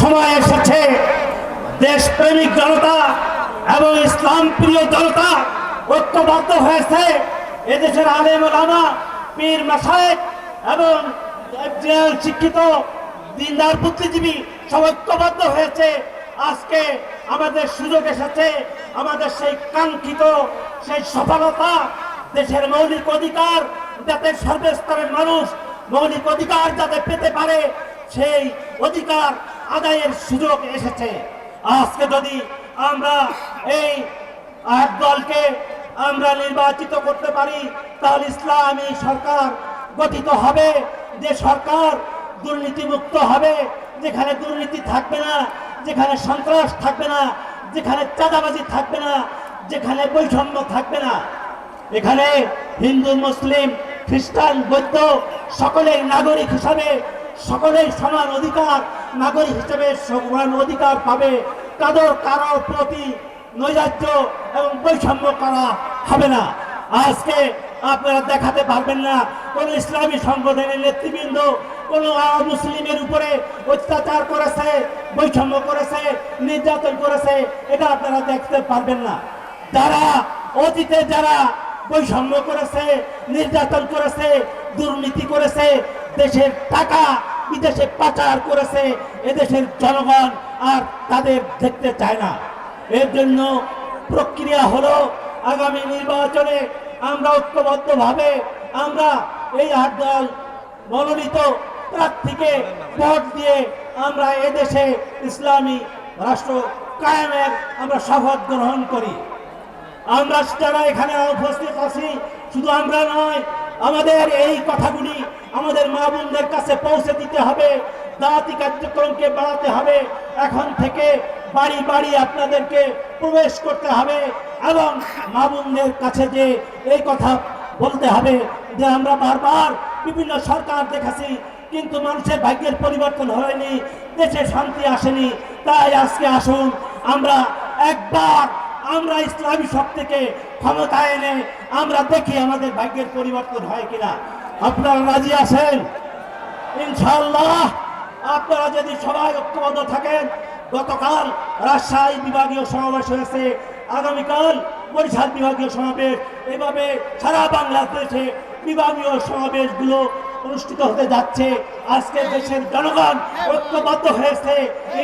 সময় এসেছে দেশপ্রেমিক জনতা এবং ইসলাম প্রিয় জনতা ঐক্যবদ্ধ হয়েছে। এদেশের আলেম ওলামা পীর মাসায়েক এবং শিক্ষিত দিনদার বুদ্ধিজীবী সব ঐক্যবদ্ধ হয়েছে। আজকে আমাদের সুযোগ এসেছে, আমাদের সেই কাঙ্ক্ষিত, সেই সফলতা দেশের মৌলিক অধিকার যাতে সর্বস্তরের মানুষ মৌলিক অধিকার যাতে পেতে পারে, সেই অধিকার আদায়ের সুযোগ এসেছে। আজকে যদি আমরা এই এক দলকে আমরা নির্বাচিত করতে পারি, তাহলে ইসলামী সরকার গঠিত হবে, যে সরকার দুর্নীতিমুক্ত হবে, যেখানে দুর্নীতি থাকবে না, যেখানে সন্ত্রাস থাকবে না, যেখানে চাঁদাবাজি থাকবে না, যেখানে বৈষম্য থাকবে না। এখানে হিন্দু, মুসলিম, খ্রিস্টান, বৌদ্ধ সকলেই নাগরিক হিসাবে সকলেই সমান অধিকার নাগরিক হিসেবে সমান অধিকার পাবে। তাদের কারোর প্রতি নৈরাজ্য এবং বৈষম্য করা হবে না। আজকে আপনারা দেখাতে পারবেন না, কোন ইসলামী সংগঠনের নেতৃবৃন্দ, কোন মুসলিমের উপরে অত্যাচার করেছে, বৈষম্য করেছে, নির্যাতন করেছে, এটা আপনারা দেখতে পারবেন না। যারা অতীতে যারা বৈষম্য করেছে, নির্যাতন করেছে, দুর্নীতি করেছে, দেশের টাকা বিদেশে পাচার করেছে এদেশের জনগণ আর তাদের দেখতে চায় না। এর জন্য প্রক্রিয়া হলো, আগামী নির্বাচনে আমরা ঐক্যবদ্ধভাবে আমরা এই আট দল মনোনীত প্রার্থীকে ভোট দিয়ে আমরা এদেশে ইসলামী রাষ্ট্র কায়েমের আমরা শপথ গ্রহণ করি। আমরা যারা এখানে উপস্থিত আছি, শুধু আমরা নয়, আমাদের এই কথাগুলি আমাদের মা বোনদের কাছে পৌঁছে দিতে হবে। দাওয়াতি কার্যক্রমকে বাড়াতে হবে। এখন থেকে বাড়ি বাড়ি আপনাদেরকে প্রবেশ করতে হবে এবং মা বোনদের কাছে যে এই কথা বলতে হবে যে আমরা বারবার বিভিন্ন সরকার দেখেছি, কিন্তু মানুষের ভাগ্যের পরিবর্তন হয়নি, দেশে শান্তি আসেনি। তাই আজকে আসুন, আমরা একবার আমরা ইসলামী শক্তিকে ক্ষমতায় এনে আমরা দেখি আমাদের ভাগ্যের পরিবর্তন হয় কিনা। আপনারা রাজি আছেন? ইনশাল্লাহ আপনারা যদি সবাই ঐক্যবদ্ধ থাকেন, গতকাল রাজশাহী বিভাগীয় সমাবেশ হয়েছে। আগামীকাল বরিশাল বিভাগীয় সমাবেশ। এভাবে সারা বাংলাদেশে বিভাগীয় সমাবেশগুলো অনুষ্ঠিত হতে যাচ্ছে। আজকে দেশের জনগণ ঐক্যবদ্ধ হয়েছে।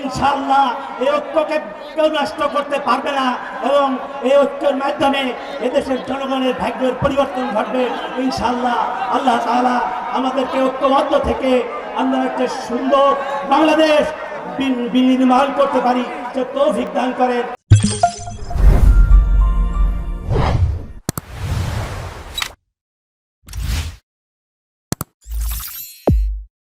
ইনশাল্লাহ এই ঐক্যকে কেউ নষ্ট করতে পারবে না এবং এই ঐক্যের মাধ্যমে এদেশের জনগণের ভাগ্যের পরিবর্তন ঘটবে। ইনশাল্লাহ আল্লাহ তাআলা আমাদেরকে ঐক্যবদ্ধ থেকে আমরা একটা সুন্দর বাংলাদেশ বিনির্মাণ করতে পারি। সে তৌফিক দান করেন।